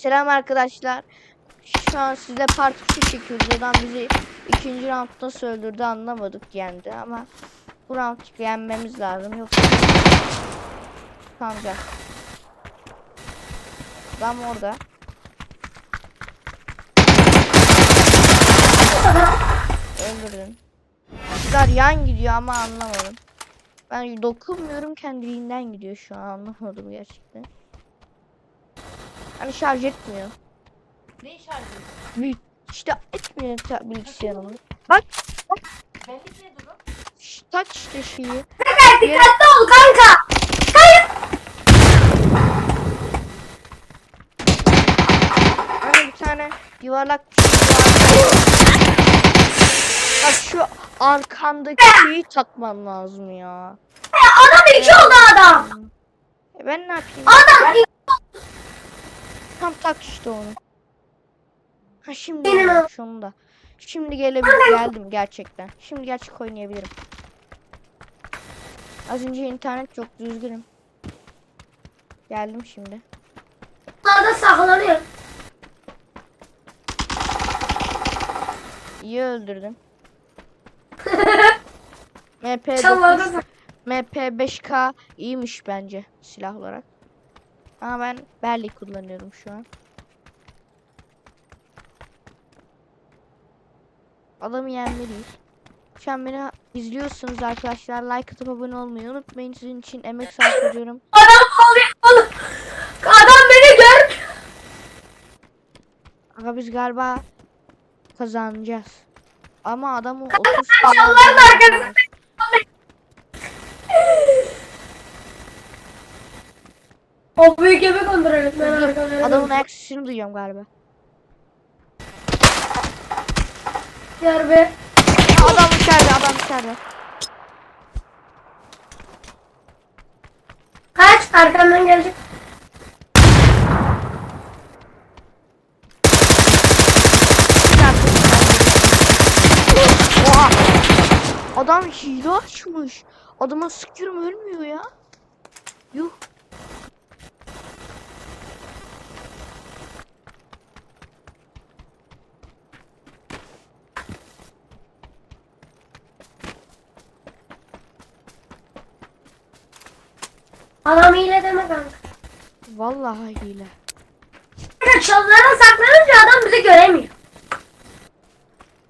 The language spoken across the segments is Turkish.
Selam arkadaşlar. Şu an sizle part 2 çekiyoruz. Adam bizi ikinci roundda nasıl öldürdü anlamadık yendi ama bu round yenmemiz lazım yoksa kalacak. Adam orada. Öldürdün. Kızlar yan gidiyor ama anlamadım. Ben dokunmuyorum kendiliğinden gidiyor şu an anlamadım gerçekten. Hani şarj etmiyor. Ne şarjı? Bir- İşte etmiyor bilgisayarımı. Bak Benlik ne durum? taç işte şeyi. Kanka dikkatli ol kanka. Hani bir tane yuvarlak bir şey var. Bak şu arkandaki şeyi takman lazım ya. Adam iki oldu adam. E ben ne yapayım? Adam iki Tam tak işte onu. Ha şimdi şunu da. Şimdi gelebilirim geldim gerçekten. Şimdi gerçek oynayabilirim. Az önce internet çok düzgünüm. Geldim şimdi. Orada saklanıyor. İyi öldürdüm. MP Çallarda 9 MP5K iyiymiş bence silah olarak. Ama ben Berli kullanıyorum şu an. Adamı yenmeliyiz. Şu an beni izliyorsunuz arkadaşlar. Like atıp abone olmayı unutmayın. Sizin için emek sarf ediyorum. Adam oluyor oğlum. Adam beni gör. Aga biz galiba kazanacağız. Ama adamı 30 Aşağıların arkasında. O büyük yemek kontrolü. Ben arkadan. Adamın ayak sesini duyuyorum galiba. Yer be. Adam içeride, adam içeride. Kaç arkamdan gelecek. Oha! Adam hile açmış. Adama sıkıyorum ölmüyor ya. Yuh. Adam hile deme kanka. Vallahi hile. Çalılara saklanınca adam bizi göremiyor.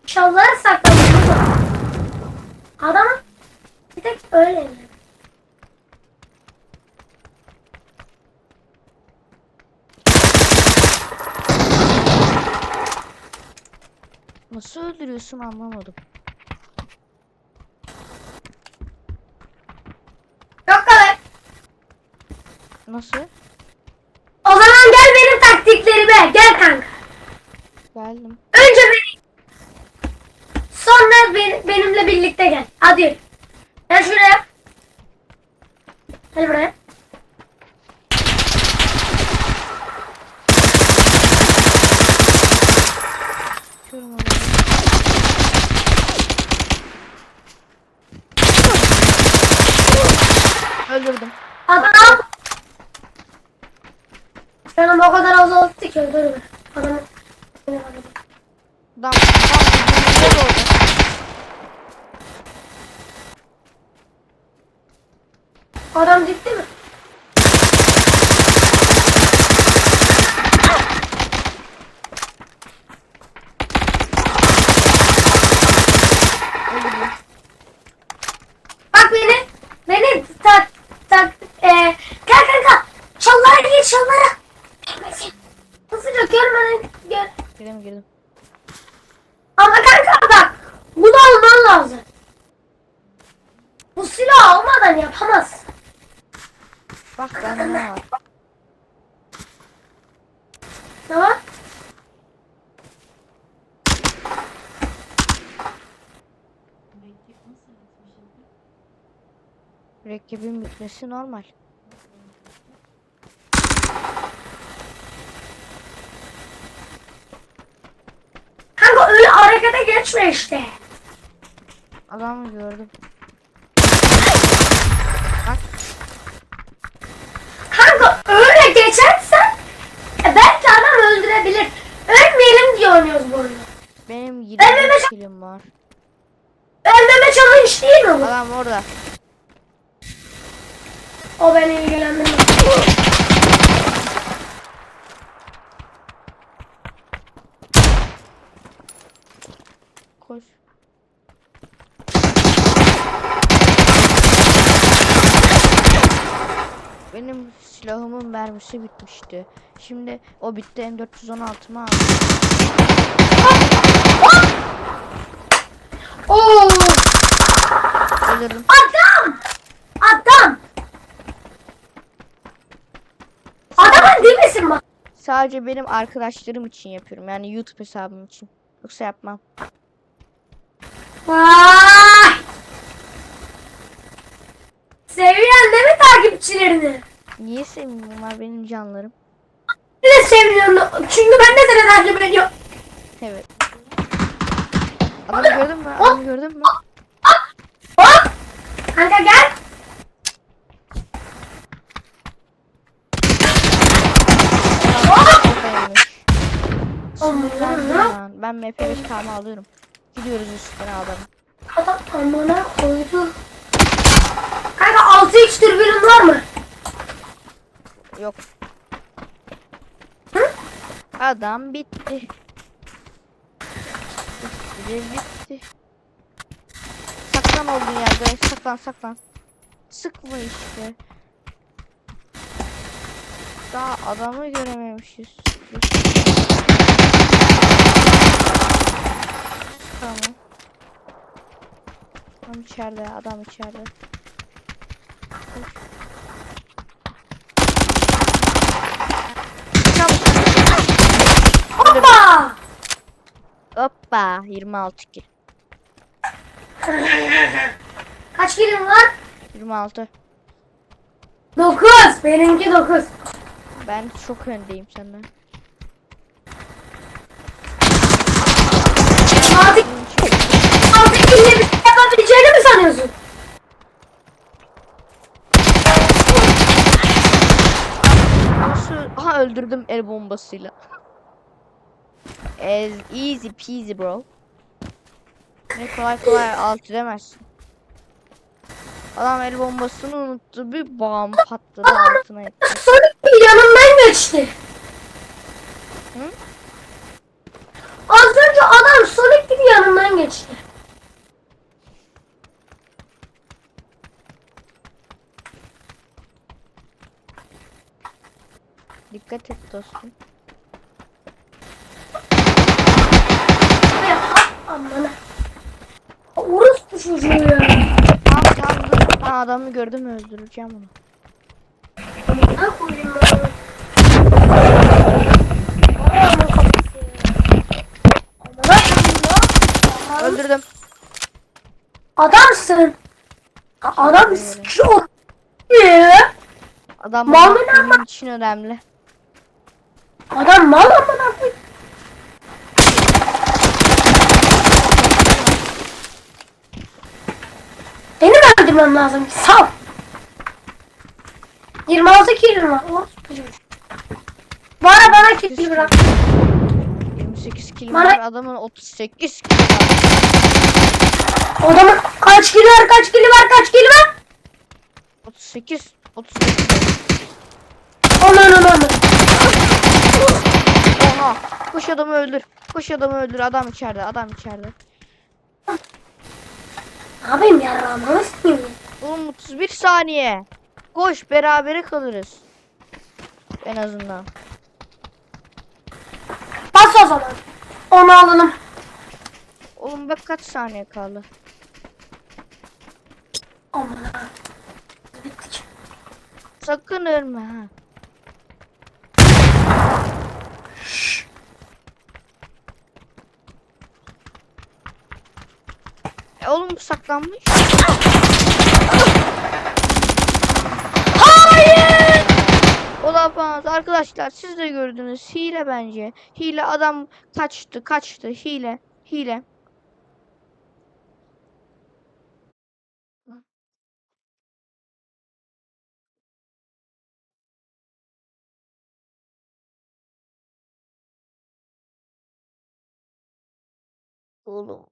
Çalılara saklanınca adam bir tek öyle. Nasıl öldürüyorsun anlamadım. Yok kadar. Nasıl? O zaman gel benim taktiklerime. Gel kanka. Geldim. Önce beni. Sonra ben- benimle birlikte gel. Hadi yürü. Gel şuraya. Gel buraya. Öldürdüm. Adam. Canım o kadar az oldu ki öldürme. Adam oldu. Adam gitti mi? Öldürdüm. Bak beni. Beni tak tak. Eee. Gel kanka. Çallara gir çallara. Gelmesin. Hızlıca görmeden gel. Girdim. Ama kanka bak. Bunu alman lazım. Bu silah almadan yapamazsın. Bak bende ne var? Tamam. Mürekkebin bitmesi normal. Kanka öyle harekete geçme işte. Adamı gördüm. Kanka öyle geçersen e, belki adam kazanıyoruz bu oyunu. Benim 20 Evet. kilim var. Ölmeme challenge değil mi bu? Adam orada. O beni ilgilendirmez. Koş. Benim silahımın mermisi bitmişti. Şimdi o bitti M416'mı aldım. Oo! Ölürüm. Adam! Adam! Adamın değil misin bak? Sadece benim arkadaşlarım için yapıyorum. Yani YouTube hesabım için. Yoksa yapmam. Vay! Seviyorsun değil mi takipçilerini? Niye sevmiyorum bunlar benim canlarım? Ne seviyorsun? Çünkü ben de seni takip ediyorum. Evet. Adamı gördün mü? Adamı gördün mü? Hop! Kanka gel. Allah! lan. Ben MP5 kalma alıyorum. Gidiyoruz üstüne adamı. Adam amına koydu. Kanka 6x türbünün var mı? Yok. Hı? Adam bitti. Bitti bitti. Saklan olduğun yerde. Saklan saklan. Sıkma işte. Daha adamı görememişiz. Tamam. Adam içeride, adam içeride. Hoppa! Hoppa 26 ki. Kaç kilim var? 26. 9. Benimki 9. Ben çok öndeyim senden. 6 Bunun için 6 kilimle bir şey yapabileceğini mi sanıyorsun? Nasıl? Aha öldürdüm el bombasıyla. As easy peasy bro. Ne kolay kolay alt edemezsin. Adam el bombasını unuttu bir bam patladı altına etti. Yanımdan geçti. Hı? Az önce adam Sonic gibi yanımdan geçti. Dikkat et dostum. Amına. Orospu çocuğu ya. Tamam dur. Ben adamı gördüm öldüreceğim onu. Amına koyayım ben. Öldürdüm. Adamsın. Adam çok iyi. Adam benim için önemli. Adam mal amına koyayım. Benim öldürmem lazım. Sal. 26 kilim var. Çocuğu. Bana bana kill bırak. 28 kilim Bana- var adamın 38 kilim var. Adamın kaç kili var kaç kili var kaç kili var? 38 39 Aman aman aman. Oha. Koş adamı öldür. Koş adamı öldür. Adam içeride. Adam içeride. Yapayım ya sikeyim ya. Oğlum 31 saniye. Koş berabere kalırız. En azından. Bas o zaman. Onu alalım. Oğlum bak kaç saniye kaldı. Aman ha. Sakın ölme ha. Oğlum saklanmış. Hayır. Olamaz arkadaşlar siz de gördünüz hile bence. Hile adam kaçtı kaçtı hile hile. Oğlum